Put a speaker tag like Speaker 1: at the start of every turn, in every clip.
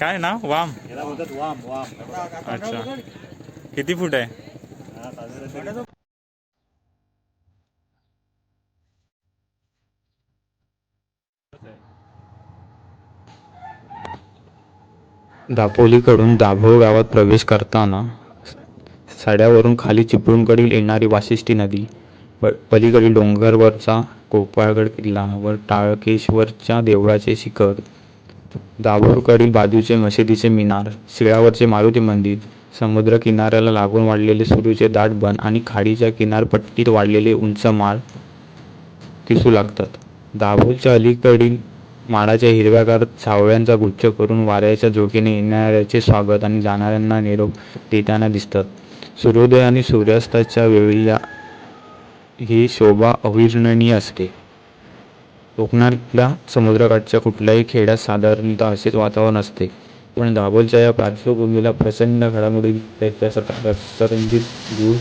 Speaker 1: काय ना वाम. अच्छा. किती फूट आहे?
Speaker 2: हा,
Speaker 3: दापोलीकडून दाभोळ गावात प्रवेश करताना सड्यावरून खाली चिपळूणकडील येणारी वाशिष्ठी नदी प पलीकडील डोंगरवरचा गोपाळगड किल्ला व टाळकेश्वरच्या देवळाचे शिखर दाभोळकडील बाजूचे मशिदीचे मिनार शिळावरचे मारुती मंदिर समुद्र किनाऱ्याला लागून वाढलेले सुरूचे दाट बन आणि खाडीच्या किनारपट्टीत वाढलेले उंच माळ दिसू लागतात. दाभोळच्या अलीकडील माडाच्या हिरव्यागार सावळ्यांचा गुच्छ करून वाऱ्याच्या झोकेने येणाऱ्याचे स्वागत आणि जाणाऱ्यांना निरोप देताना दिसतात. सूर्योदय आणि सूर्यास्ताच्या वेळी या ही शोभा अविर्णनीय असते. कोकणातल्या समुद्रकाठच्या कुठल्याही खेड्यात साधारणतः असेच वातावरण असते. पण दाभोलच्या या पार्श्वभूमीला प्रचंड घडामोडी त्याच्यासारखा रक्तरंजित दूर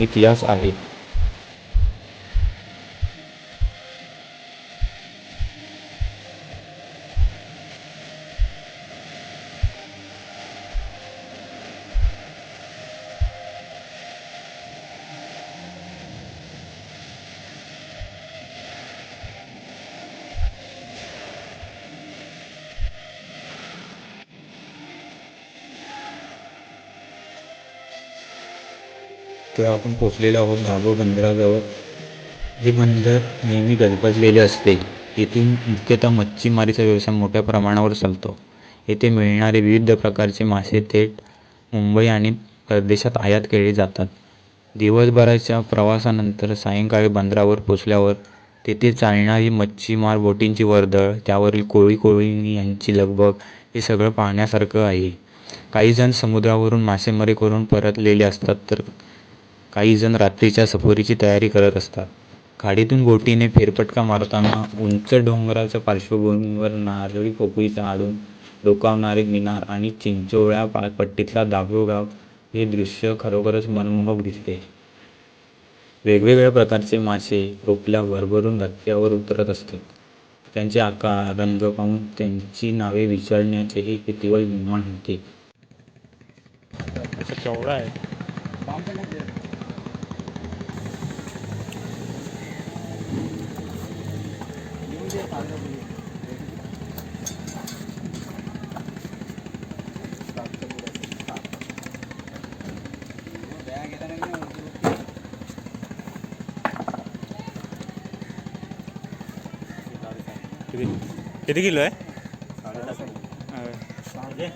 Speaker 3: इतिहास आहे. तेव्हा आपण पोचलेलो आहोत दाभोळ बंदराजवळ. हे बंदर नेहमी गजबजलेले असते. येथून मुख्यतः मच्छीमारीचा व्यवसाय मोठ्या प्रमाणावर चालतो. येथे मिळणारे विविध प्रकारचे मासे थेट मुंबई आणि परदेशात आयात केले जातात. दिवसभराच्या प्रवासानंतर सायंकाळी बंदरावर पोचल्यावर तेथे चालणारी मच्छीमार बोटींची वर्दळ त्यावरील कोळी कोळी यांची लगबग हे सगळं पाहण्यासारखं आहे. काही जण समुद्रावरून मासेमारी करून परतलेले असतात तर काहीजण रात्रीच्या सफरीची तयारी करत असतात. खाडीतून बोटीने फेरफटका मारताना उंच डोंगराच्या पार्श्वभूमीवर नारळी पोकळीचा आडून डोकावणारे मिनार आणि चिंचोळ्या पा- पट्टीतला दाभोळ हे दृश्य खरोखरच मनमोहक दिसते. वेगवेगळ्या प्रकारचे मासे रोपल्या भरभरून रस्त्यावर उतरत असतात त्यांचे आकार रंग पाहून त्यांची नावे विचारण्याचेही कितीवळ निर्माण होते.
Speaker 1: किती किती किलो आहे अरे,
Speaker 2: म्हणजे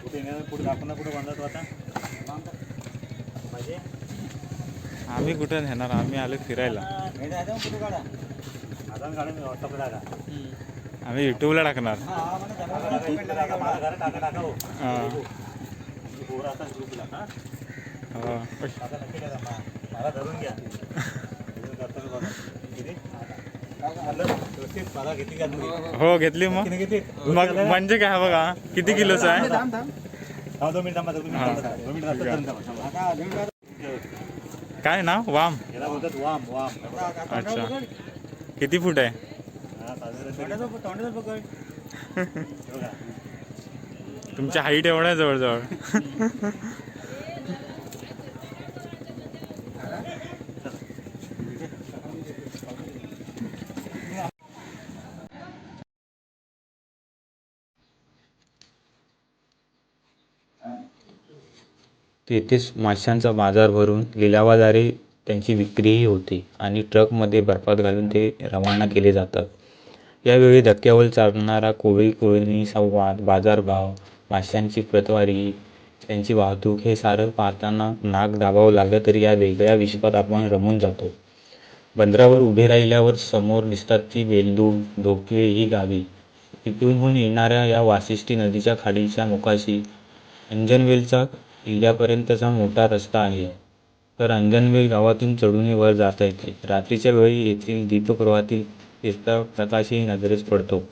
Speaker 2: कुठे येणार कुठे आपण कुठे बांधतो आता म्हणजे
Speaker 1: आम्ही कुठं नेणार? आम्ही आलो फिरायला. आम्ही युट्यूबला टाकणार.
Speaker 2: हो.
Speaker 1: हां.
Speaker 2: हा
Speaker 1: हो. हो घेतली मग? मग म्हणजे काय बघा. किती किलोचं आहे? काय ना वाम.
Speaker 2: याला वाम वाम.
Speaker 1: अच्छा. किती फूट आहे?
Speaker 2: हा, साधारण तरी- बघा.
Speaker 1: तुमची हाईट एवढा आहे जवळजवळ.
Speaker 3: तेथेच माशांचा बाजार भरून लिलावाद्वारे त्यांची विक्रीही होते आणि ट्रकमध्ये बर्फात घालून ते रवाना केले जातात. यावेळी धक्क्यावर चालणारा कोळी कोळी संवाद बाजारभाव माशांची प्रतवारी त्यांची वाहतूक हे सारं पाहताना नाक दाबावं लागलं तरी या वेगळ्या विश्वात आपण रमून जातो. बंदरावर उभे राहिल्यावर समोर दिसतात ती वेल्लूर धोके ही गावे. इकडून येणाऱ्या या वाशिष्ठी नदीच्या खाडीच्या मुखाशी अंजनवेलचा किल्ल्यापर्यंतचा मोठा रस्ता आहे. तर अंजनवेल गावातून चढूनही वर जाता येते. रात्रीच्या वेळी येथील दीपप्रभातील तिरता प्रकाशही नजरेस पडतो.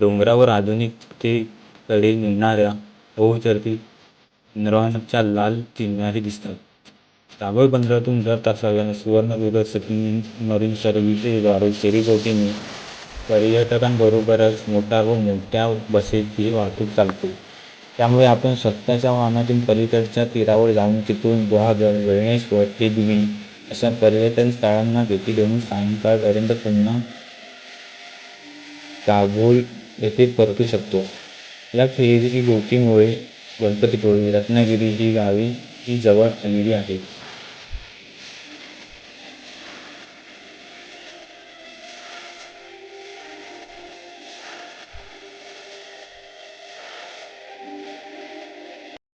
Speaker 3: डोंगरावर आधुनिकतेकडे निघणाऱ्या बहुचर्चित नरवानच्या लाल चिन्हारी दिसतात. दाभोळ बंदरातून दर तासाला सुवर्णदुर्ग सचिन मरीन सर्व्हिसेसद्वारे फेरीबोटीने पर्यटकांबरोबरच मोटार व मोठ्या बसेसची वाहतूक चालते. त्यामुळे आपण स्वतःच्या वाहनातून पलीकडच्या तीरावर जाऊन तिथून गुहागर वेळणेश्वर केदवी अशा पर्यटन स्थळांना भेटी देऊन सायंकाळपर्यंत पुन्हा दाभोळ येथे परतू शकतो. या फेरीची बोटीमुळे गणपतीपुळे रत्नागिरी ही गावे ही जवळ आलेली आहेत.